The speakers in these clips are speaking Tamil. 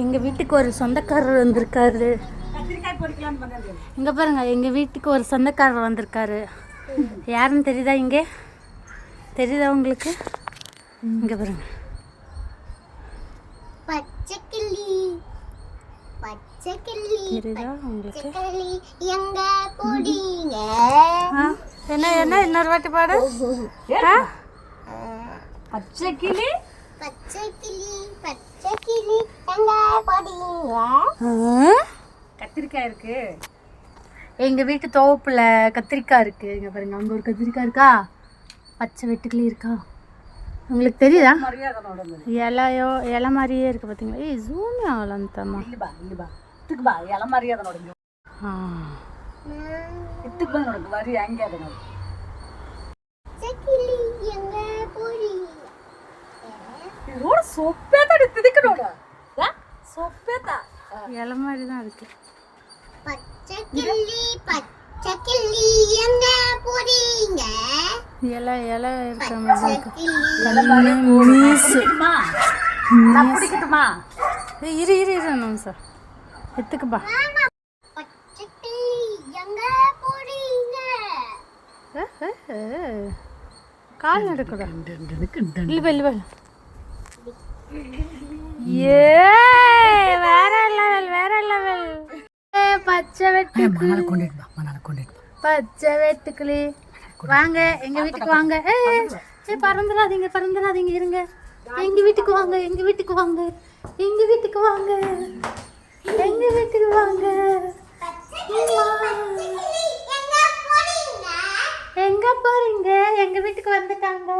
எங்கள் வீட்டுக்கு ஒரு சொந்தக்காரர் வந்திருக்காரு. இங்கே பாருங்க எங்கள் வீட்டுக்கு ஒரு சொந்தக்காரர் வந்திருக்காரு. யாருன்னு தெரியுதா இங்கே? தெரியுதா உங்களுக்கு? இங்கே பாருங்க. தெரியுதா உங்களுக்கு? என்ன என்ன இன்னொரு வாட்டி பாடு. பச்சை கிளி எங்க போடீங்க கத்திரிக்காய் இருக்கு. எங்கள் வீட்டு தோப்புல கத்திரிக்காய் இருக்குது இங்கே பாருங்க அங்கே ஒரு கத்திரிக்காய் இருக்கா? பச்சை வெட்டுக்கிளி இருக்கா? உங்களுக்கு தெரியுதா? இலையோ இலை மாதிரியே இருக்குது பார்த்தீங்களா ஏய் ஜூம் ஆகலாம் தம்மா இலை மரியாதை நோடுங்க ஆ. இத்துக்கு பா நோடுங்க வரி அங்கே அது நோடு பச்சைக்கிளி எங்க போடீங்க இதோட சொப்பே தடி திதிக்கணும்ட சொப்பேத்தா. இலை மாதிரி தான் இருக்குது பச்சைக்கிளி பச்சைக்கிளி எங்க போடீங்க இலை இலை இருக்கிற மாதிரி இருக்கு. பிடிக்கட்டுமா? நான் பிடிக்கட்டுமா? ஏய், இரு இரு இரு நிமிஷம். போடீங்க கால் எடுக்கூடாது இல்லை இல்லை. ஏ வேற லெவல் வேற லெவல் பச்சை வெட்டு மணால கொண்டுட்டு வா மணால கொண்டுட்டு வா. பச்சை வெட்டுக்கிளி வாங்க எங்க வீட்டுக்கு வாங்க. ஏய் பறந்துடாதீங்க பறந்துடாதீங்க இருங்க. எங்க வீட்டுக்கு வாங்க எங்க வீட்டுக்கு வாங்க. எங்க வீட்டுக்கு வாங்க. எங்க வீட்டுக்கு வாங்க. எங்க போறீங்க? எங்க வீட்டுக்கு வந்துட்டாங்க.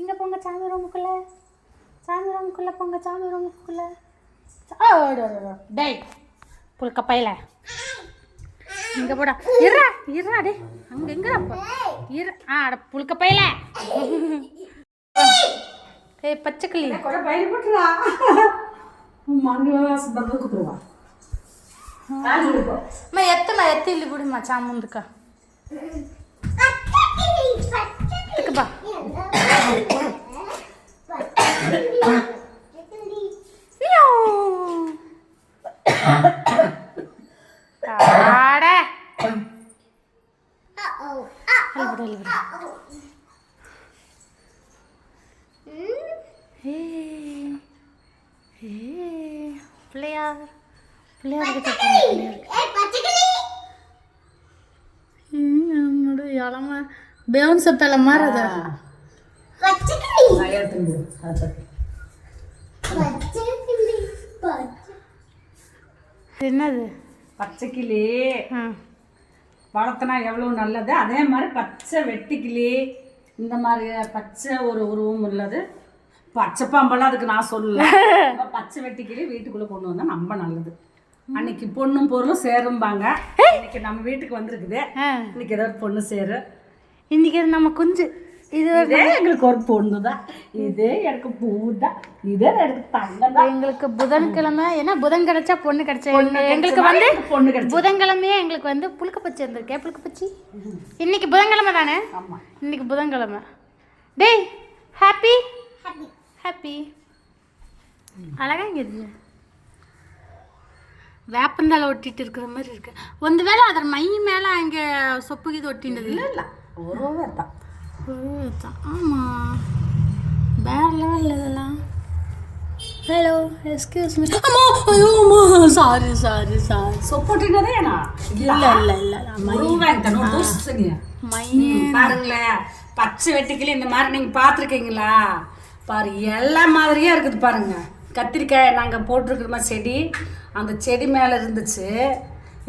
இங்க போங்க சாமி ரூமுக்குள்ள. சாமி ரூமுக்குள்ள போங்க சாமி ரூமுக்குள்ள. டேய் புல்க பையல. இங்க போடா. இருடா இருடா டே அங்க எங்கடா போ? இரு ஆ அட புல்க பையல. ஏய் பச்சைக்கிளி கூட பயிர் போட்டுடா மண்ணு சுத்தமாக கொடுத்துருவா அம்மா எத்தம்மா பிள்ளையார் பிள்ளையார் கிட்ட போங்க, பிள்ளையார் என்னோட இளம பேவன் சப்பேல மாறுதா நான் எடுத்துன்னு போ அதை பற்றி என்னது பச்சை. கிளி ஆ. வளர்த்தனா எவ்வளோ நல்லது? அதே மாதிரி பச்சை வெட்டுக்கிளி. இந்த மாதிரி பச்சை ஒரு உருவம் உள்ளது. பச்சை பாம்பெல்லாம் அதுக்கு நான் சொல்லல. பச்சை வெட்டுக்கிளி வீட்டுக்குள்ளே கொண்டு வந்தா ரொம்ப நல்லது. அன்னைக்கு பொண்ணும் பொருளும் சேரும்பாங்க. இன்னைக்கு நம்ம வீட்டுக்கு வந்திருக்குது. இன்னைக்கு ஏதோ ஒரு பொண்ணு சேரு. இன்னைக்கு நம்ம குஞ்சு. இது எங்களுக்கு ஒரு பொண்ணு தான் இதே எனக்கு பூ தான் இதே எனக்கு தங்கம் தான் எங்களுக்கு புதன்கிழமை ஏன்னா புதன் கிடைச்சா பொண்ணு கிடைச்சா எங்க- எங்களுக்கு வந்து பொண்ணு கிடைச்சு. புதன்கிழமையே எங்களுக்கு வந்து புழுக்கப்பச்சி வந்திருக்கே. புழுக்கப்பச்சி? இன்னைக்கு புதன்கிழமை தானே? ஆமாம் இன்னைக்கு புதன்கிழமை. டேய் ஹாப்பி ஹாப்பி அழகா இங்க இருக்கு. வேப்பந்தால ஒட்டிட்டு இருக்கிற மாதிரி இருக்கு. ಒಂದು வேளை அதன் மை மேல அங்க சொப்பு இது ஒட்டினது. இல்லை இல்லை. ஒருவே தான். ஆமா. வேற லெவல் இதெல்லாம் ஹலோ எக்ஸ்கியூஸ் மீ அம்மா! ஐயோ அம்மா! சாரி சாரி சாரி சொப்போட்டினதே ஏனா இல்ல இல்ல. இல்ல பாருங்களேன் பச்சை வெட்டுக்கிளி இந்த மாதிரி நீங்கள் பார்த்துருக்கீங்களா? பாரு எல்லா மாதிரியே இருக்குது பாருங்க. கத்திரிக்காய் நாங்கள் போட்டிருக்கிறோமா செடி அந்த செடி மேலே இருந்துச்சு.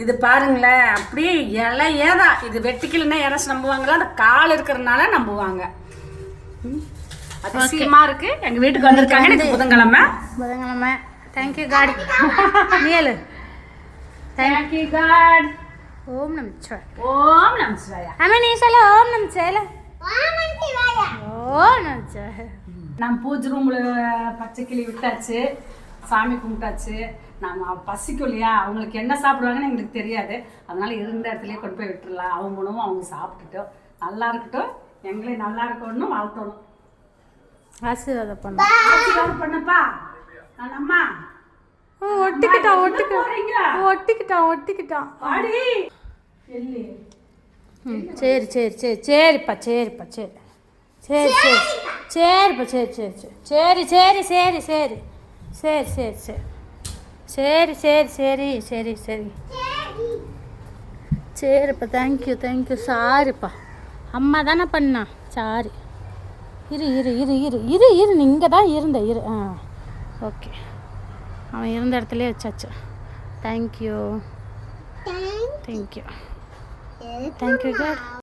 இது பாருங்களேன் அப்படியே இலையே தான் இது வெட்டிக்கலைன்னா யாராச்சும் நம்புவாங்களா? அந்த கால் இருக்கிறதுனால நம்புவாங்க. ம். அதிசயமா இருக்கு. எங்க வீட்டுக்கு வந்திருக்காங்க. இன்னைக்கு புதன்கிழமை. புதன்கிழமை. தேங்க்யூ காட் நீலு தேங்க்யூ காட் ஓம் நமச்சிவாய். ஓம் நமச்சிவாயா. ஆமா நீ சொல்ல ஓம் நமச்சிவாயில ஓம் நமச்சிவாய். நான் பூஜை ரூமில் பச்சை கிளி விட்டாச்சு. சாமி கும்பிட்டாச்சு. நம்ம பசிக்கும் இல்லையா? அவங்களுக்கு என்ன சாப்பிடுவாங்கன்னு எங்களுக்கு தெரியாது. அதனால இருந்த இடத்துலயே கொண்டு போய் விட்டுறலாம். அவங்க உணவும் அவங்க சாப்பிட்டுட்டோம். நல்லா இருக்கட்டும். எங்களையும் நல்லா இருக்கணும்னு வாழ்த்தணும். ஆசீர்வாதம் பண்ண. ஆசீர்வாதம் பண்ணப்பா. நான் அம்மா. ஓ ஒட்டிக்கிட்டான் ஒட்டிக்கிட்டான் ஒட்டிக்கிட்டான் ஒட்டிக்கிட்டான் ம் சரி சரி சரி. சரிப்பா சரிப்பா சரி. சரி சரி. சரிப்பா சரி சரி சரி. சரி சரி சரி சரி. சரி சரி சரி. சரி சரி சரி சரி சரிப்பா தேங்க்யூ தேங்க்யூ சாரிப்பா அம்மா தானே பண்ணா? சாரி இரு இரு இரு இரு. இரு இரு. நீ இங்கே தான் இருந்த. இரு. ஆ. ஓகே அவன் இருந்த இடத்துலயே வச்சாச்சு. Thank you thank thank you you thank you God